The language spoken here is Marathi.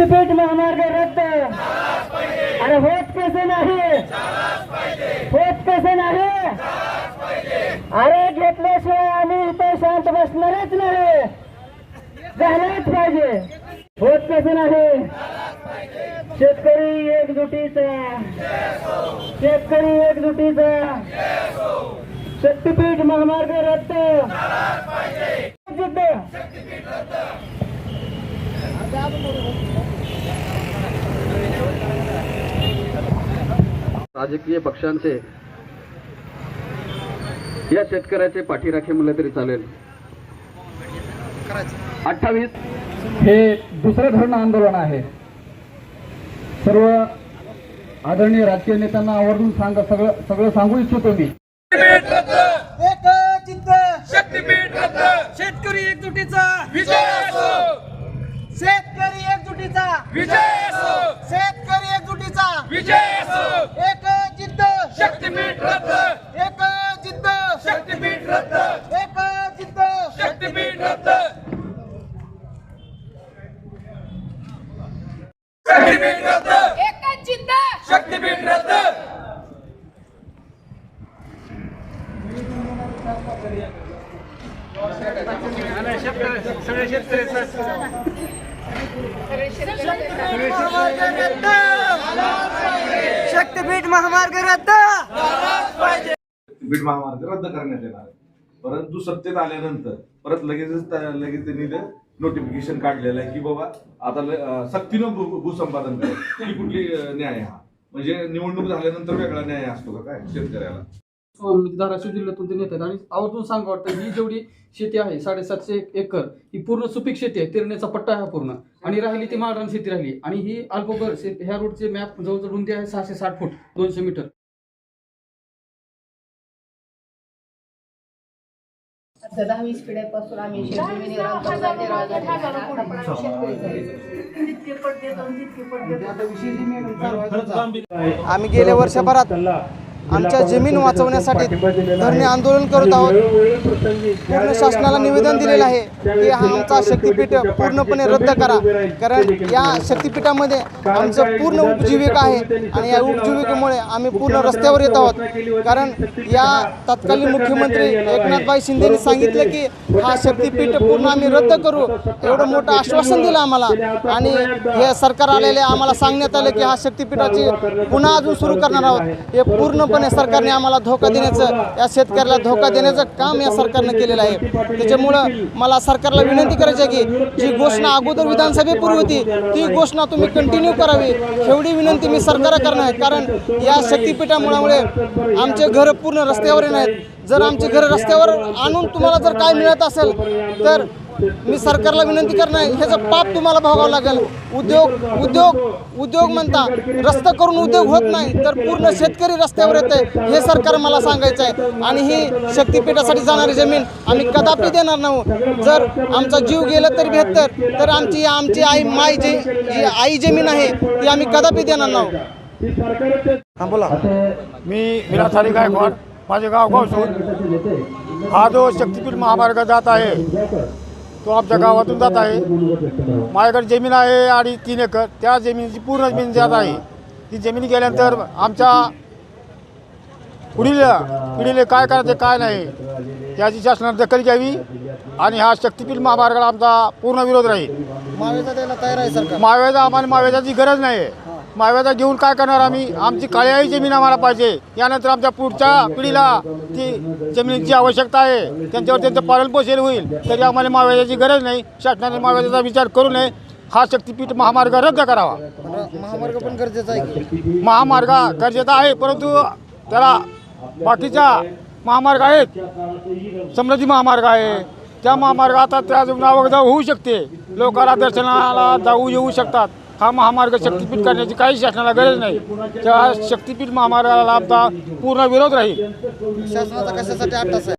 शक्तीपीठ महामार्ग रद्द. अरे होत कसं नाही? होत कसं नाही? अरे घेतल्याशिवाय आम्ही इथे शांत बसणारच नाही. झालंच पाहिजे. होत कसं नाही? शेतकरी एकजुटीचा. शेतकरी एकजुटीचा. शक्तीपीठ महामार्ग रद्द. जिद्द राजकीय पक्षांचे या शेतकऱ्याचे पाठीराखे म्हणलं तरी चालेल. अठ्ठावीस. हे दुसरं धरण आंदोलन आहे. सर्व आदरणीय राजकीय नेत्यांना आवर्जून सांगा सगळं सगळं सांगू इच्छितो मी. शेतकरी एकजुटीचा. विजय असो. शेतकरी एकजुटीचा. विजय असो शेतकरी एकजुटीचा विजय असो एक जिद्द शक्तीपीठ रद्द एक जिद्द शक्तीपीठ रद्द एक जिद्द शक्तीपीठ रद्द शक्तीपीठ रद्द! एकच जिद्द शक्तीपीठ रद्द! शक्तीपीठ महामार्ग रद्द! बीड महामार्ग रद्द करण्यात येणार आहे. परंतु सत्तेत आल्यानंतर परत लगेचच लगेच त्यांनी नोटिफिकेशन काढलेलं आहे की बाबा आता ल- सक्तीनं भू- भूसंपादन करा. ही कुठली न्याय हा? म्हणजे निवडणूक झाल्यानंतर वेगळा न्याय असतो का काय शेतकऱ्याला? हो, म्हणजे धाराशिव जिल्ह्यातून ते नेतात. आणि आवर्जून सांगा वाटतं ही जेवढी शेती आहे साडेसातशे एकर ही पूर्ण सुपीक शेती आहे तिरण्याचा पट्टा आहे हा पूर्ण. आणि राहिली ती माळरान शेती राहिली. आणि ही अल्पभर ह्या रोडचे मॅप जवळजवळ रुंदी आहे सहाशे साठ फूट दोनशे मीटर. आता दहा वीस पिढ्यापासून आम्ही आहे. आम्ही गेल्या वर्षभरात आमच्या जमीन वाचवण्यासाठी धरणे आंदोलन करत आहोत. पूर्ण शासनाला निवेदन दिलेलं आहे की हा आमचा शक्तीपीठ पूर्णपणे रद्द करा. कारण या शक्तीपीठामध्ये आमचं पूर्ण उपजीविका आहे आणि या उपजीविकेमुळे आम्ही पूर्ण रस्त्यावर येत आहोत. कारण या तत्कालीन मुख्यमंत्री एकनाथभाई शिंदेने सांगितलं की हा शक्तीपीठ पूर्ण आम्ही रद्द करू. एवढं मोठं आश्वासन दिलं आम्हाला. आणि हे सरकार आलेले आम्हाला सांगण्यात आलं की हा शक्तीपीठाची पुन्हा अजून सुरू करणार आहोत. हे पूर्णपणे सरकारने आम्हाला धोका देण्याचं या शेतकऱ्याला धोका देण्याचं काम या सरकारनं केलेलं आहे. त्याच्यामुळं मला सरकारला विनंती करायची आहे की जी घोषणा अगोदर विधानसभेपूर्वी होती ती घोषणा तुम्ही कंटिन्यू करावी. एवढी विनंती मी सरकारला करणार आहे. कारण या शक्तीपीठामुळे आमचे घरं पूर्ण रस्त्यावर येणार आहेत. जर आमचे घर रस्त्यावर आणून तुम्हाला जर काय मिळत असेल तर मी सरकारला विनंती करणार आहे ह्याचं पाप तुम्हाला भोगावं लागेल. उद्योग उद्योग उद्योग म्हणता रस्ता करून उद्योग होत नाही तर पूर्ण शेतकरी रस्त्यावर येत आहे हे सरकार मला सांगायचं आहे. आणि ही शक्तीपीठासाठी जाणारी जमीन आम्ही कदापि देणार नाही जर आमचा जीव गेला तरी बेहतर तर आमची आमची आई माय जी जी आई जमीन आहे ती आम्ही कदापि देणार नाही हां. बोला. मी विलासारी गायकवाड माझे गाव गावसून. हा जो शक्तीपीठ महामार्ग जात आहे तो आमच्या गावातून जात आहे. माझ्याकडे जमीन आहे आणि तीन एकर. त्या जमिनीची पूर्ण जमीन जात आहे. ती जमीन गेल्यानंतर आमच्या पुढील पिढीले काय करायचे काय नाही त्याची शासनाने दखल घ्यावी आणि हा शक्तीपीठ महामार्गाला आमचा पूर्ण विरोध राहील. मावेचा द्यायला तयार आहे सरकार. माव्याचा आम्हाला माव्याची गरज नाही माव्याचा घेऊन काय करणार आम्ही? आमची काळ्याही जमीन आम्हाला पाहिजे. यानंतर आमच्या पुढच्या पिढीला ती जमिनीची आवश्यकता आहे. त्यांच्यावर त्यांचं पालन पोषण होईल. तरी आम्हाला माव्याची गरज नाही. शासनाने माव्याचा विचार करू नये. हा शक्तीपीठ महामार्ग रद्द करावा. महामार्ग पण गरजेचा आहे महामार्ग गरजेचा आहे परंतु त्याला बाकीच्या महामार्ग आहेत. समृद्धी महामार्ग आहे. त्या महामार्ग आता त्या नावावर होऊ शकते. लोकांना दर्शनाला जाऊ येऊ शकतात. हा महामार्ग शक्तीपीठ करण्याची काही शासनाला गरज नाही. त्या शक्तीपीठ महामार्गाला लाभता पूर्ण विरोध राहील. शासनाचा कशासाठी अट्टास आहे?